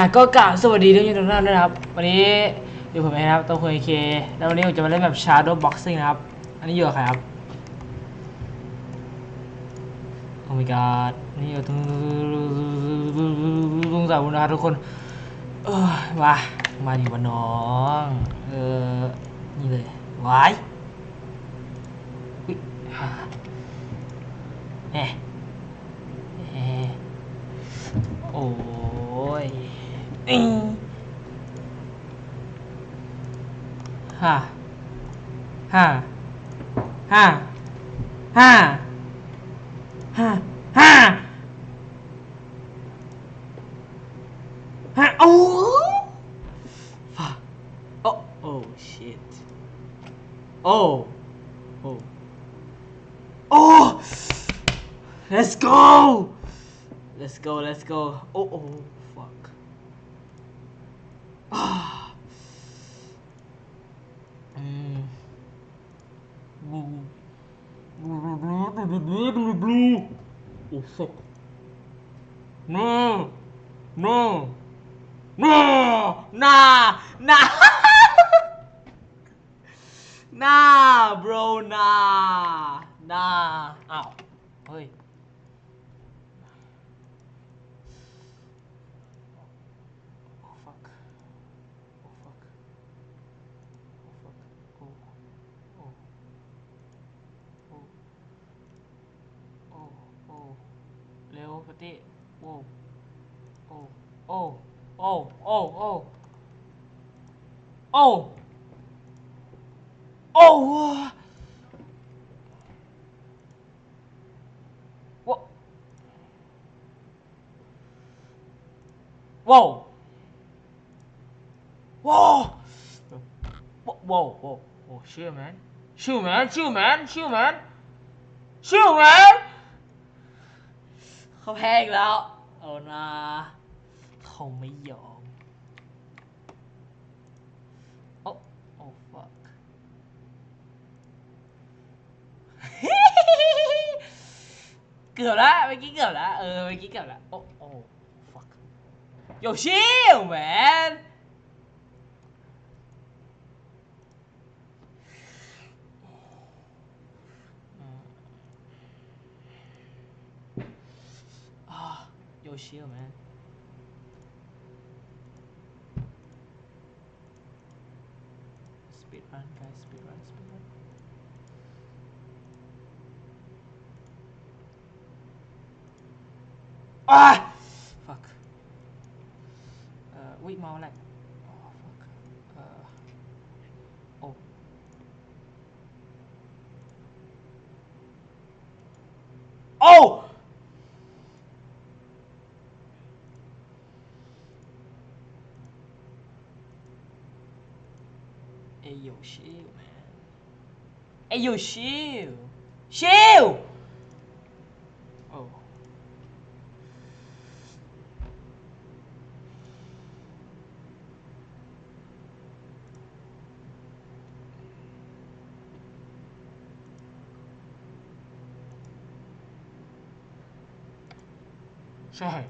อ่ะก็กล่าวสวัสดีทุกท่านด้วยนะครับ วันนี้อยู่ผมเองครับตัวคุยเคแล้ววันนี้ผมจะมาเล่นแบบ Shadow Boxing นะครับ อันนี้อยู่ใครครับโอ้ my god นี่อยู่ตรงตรงสาวนะครับทุกคนเออมามาดีูวันน้องเออนี่เลยวายเนี่ยโอ้ยห้าห้าห้าห้าห้าห้าห้าโอ้ oh. fuck oh oh shit oh oh oh let's go let's go let's go oh oh Oh fuck. No. No. No. Nah. Nah. nah, bro. Nah. Nah. Ow. Oi. potato. Whoa. Oh. Oh. Oh. Oh. Oh. Oh. Oh. What? Whoa. Whoa. Whoa. Whoa. Whoa. Whoa. Shoot, man. Shoot, man. Shoot, man. Shoot, man. Shoot, man. าแพ้อีกแล้วเอานะเขาไม่ยอมโอ้โอ้ f u เกือบละเมื่อกี้เกือบละเออเมื่อกี้เกือบละโอ้โอ้ฟักโยชิแมน shield, man. Speed run, guys. Speed run, speed run. Ah! Fuck. Uh, wait, more like. É o Shio! Oh. Sorry.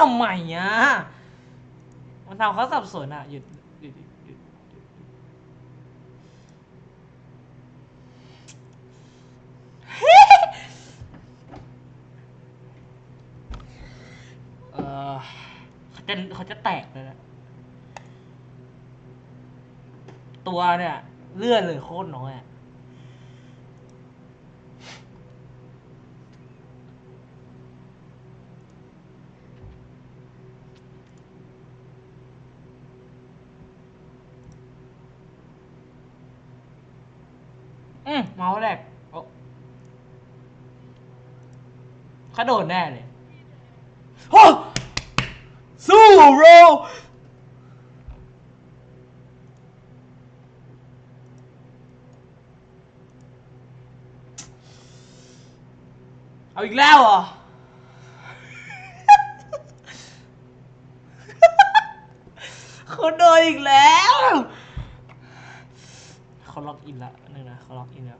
ทำไมอ่ะมันทำเขาสับสนอ่ะหยุดยเเขาจะเขาจะแตกเลยนะ ตัวเนี่ย เลือดเลยโคตรน้อยอ่ะอืมเมาแหแรกโอะขาโดนแน่เลยโอ้สู้โรเอาอีกแล้วเหรอเขาโดนอีกแล้ว เขาล็อกอินแล้ว for locking up.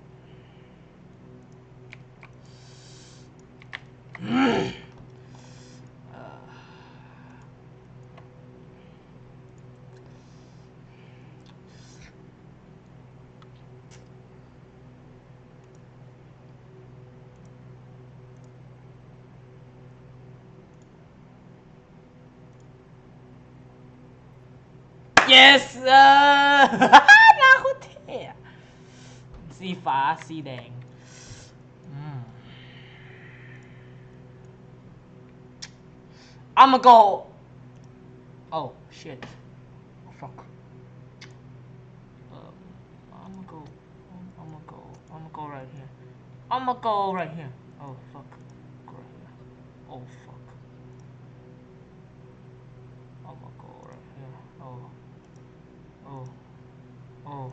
Yes! Uh... i I'm gonna go oh shit oh, fuck um, I'm gonna go I'm gonna go I'm gonna go right here I'm gonna go right here oh fuck go right here oh fuck I'm gonna go right here oh oh oh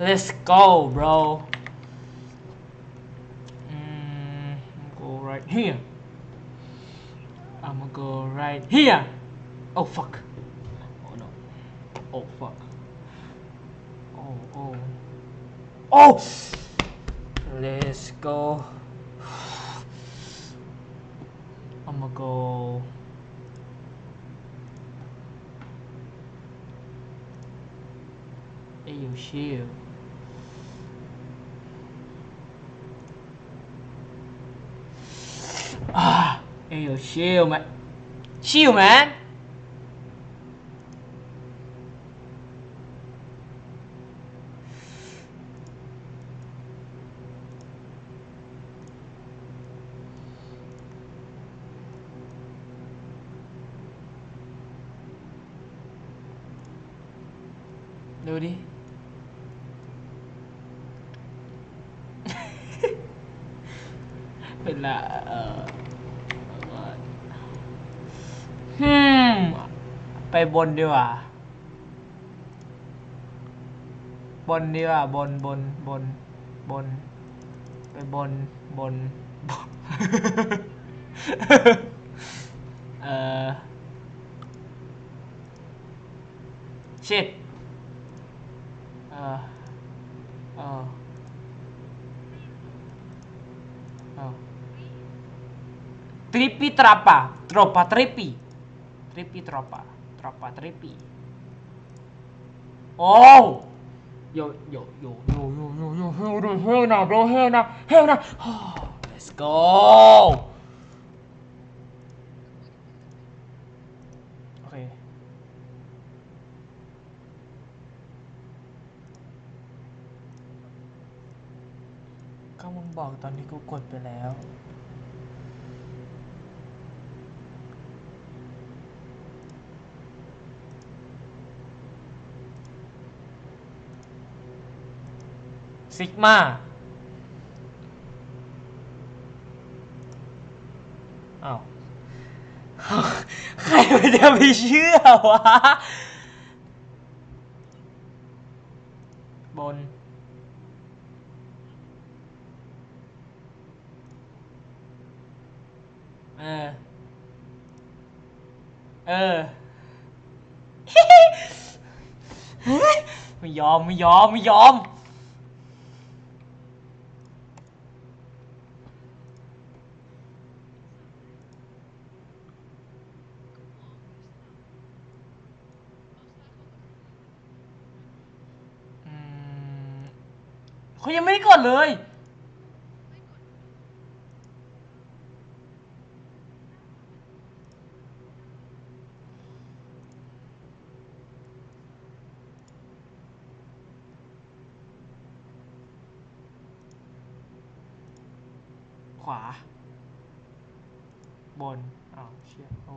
Let's go, bro. Mm, go right here. I'm gonna go right here. Oh, fuck. Oh, no. Oh, fuck. Oh, oh. Oh! Let's go. I'm gonna go. AU shield. chill, chill man. Chill man. đi Mình là ờ, ไปบนดีกว่า บนดีกว่าบนบนบนบน troppa trippi oh yo yo yo yo yo yo yo hell no hell no bro hell no hell no oh, let's go ก็มึงบอกตอนนี้กูกดไปแล้วซิกมาอ้าว ใครมันจะไปเชื่อวะ บน เออ เออ ไม่ยอม ไม่ยอม ไม่ยอมายังไม่ได้กดเลยขวา บน อ้าว เชี่ยโอ้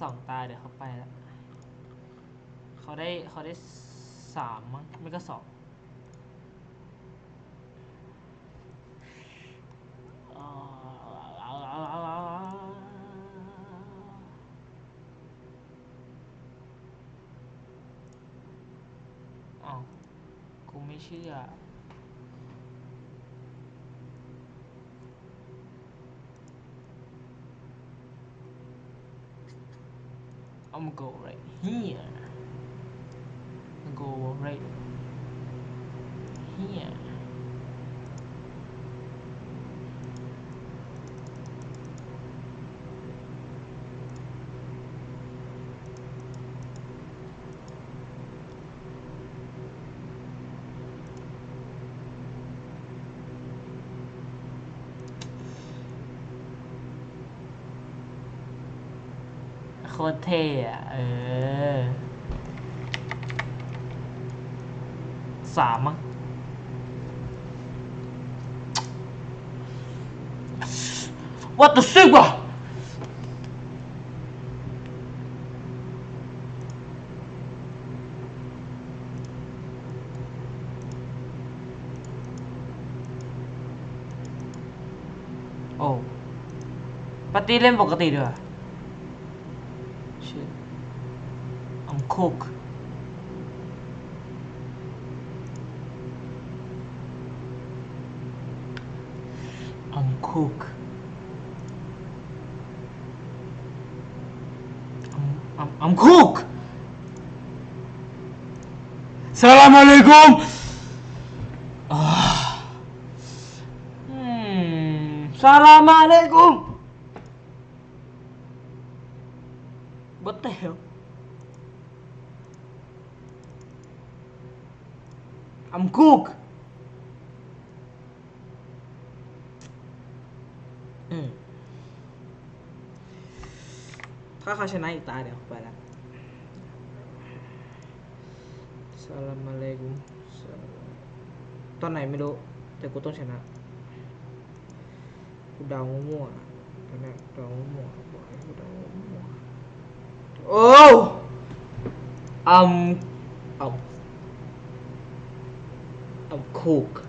สองตายเดี๋ยวเขาไปแล้วเขาได้เขาได้สามมั้งไม่ก็สองกูไม่เชื่อ I'm gonna go right here. I'm gonna go right คตรเท่อะเออสามอะ้งวัตถุซึกวะโอ้ปฏิตีเล่นปกติด้วย cook. I'm cook. I'm, I'm, I'm cook. Assalamualaikum. Ah. Hmm. What the hell? I'm cook. ถ้าเขาชนะอีกตาเดี๋ยวไปละสลามอะไรกูตอนไหนไม่รู้แต่กูต้องชนะกูดาวมั่วตอนนั้นเดามั่วบอกให้กูดาวมั่วโอ้อัมเอ hook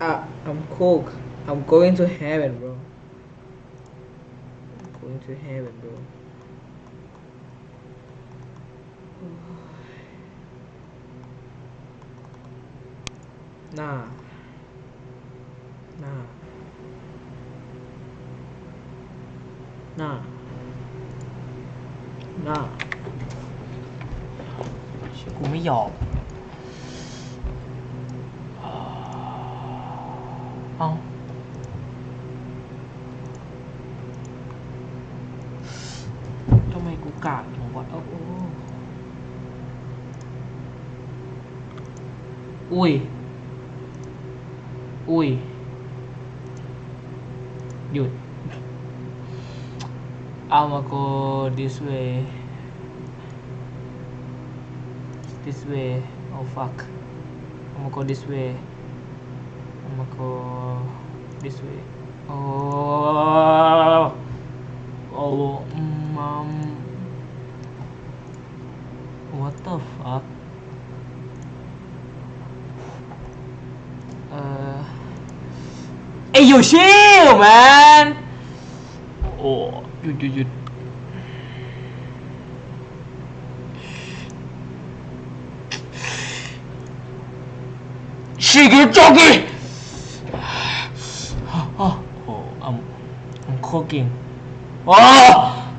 uh, I'm coke. I'm going to heaven bro I'm going to heaven bro Nah. Nah. Nah. Nah. กูไม่ยอมเอาทำไมกูกาดหังวัดเอาอุ้ย อุ้ย หยุด เอามา go this way this way. Oh fuck. I'm gonna go this way. I'm gonna go this way. Oh. Oh, mom. What the fuck? Uh. Hey, you chill, man! Oh, you, you, you. 시계쪽이 아, 어, I'm, I'm cooking. 아,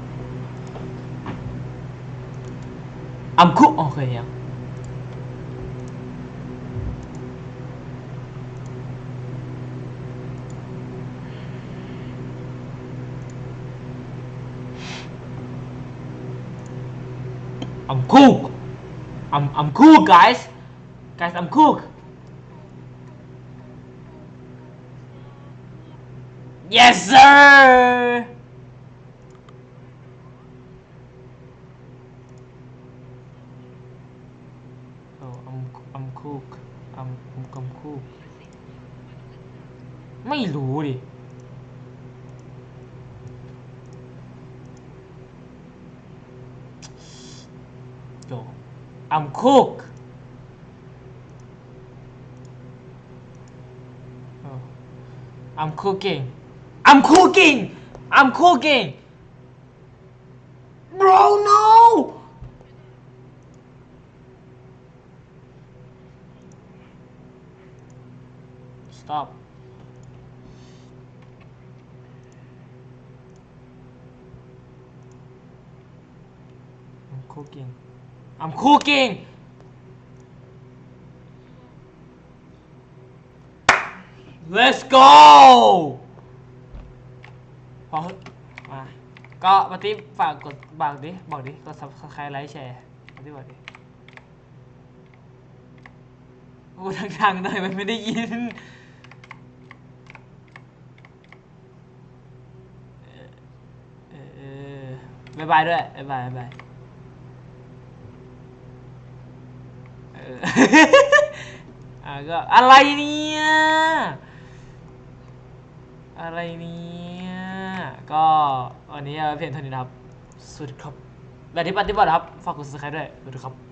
I'm cook. 어, 그냥. I'm cook. I'm I'm cool, guys. Guys, I'm cook. Yes, sir! Oh, I'm, I'm cook. I'm, I'm, I'm cook. ไม่รู้ดิ Yo, I'm cook. Oh, I'm cooking. I'm cooking. I'm cooking. Bro, no. Stop. I'm cooking. I'm cooking. Let's go! พอฮึมา ก็ปฏิฝากกดบอกดิบอกดิกด subscribe ไลค์แชร์ปฏิบอกดิกูทางๆหน่อยมันไม่ได้ยินบายบายด้วยบายบายบายอ่าก็อะไรเนี่ย อะไรเนี่ยก็วันนี้เพียงเท่านี้นะครับสวัสดีครับ แบบที่ปฏิบัติครับฝากกดซับสไครต์ด้วยสวัสดีครับ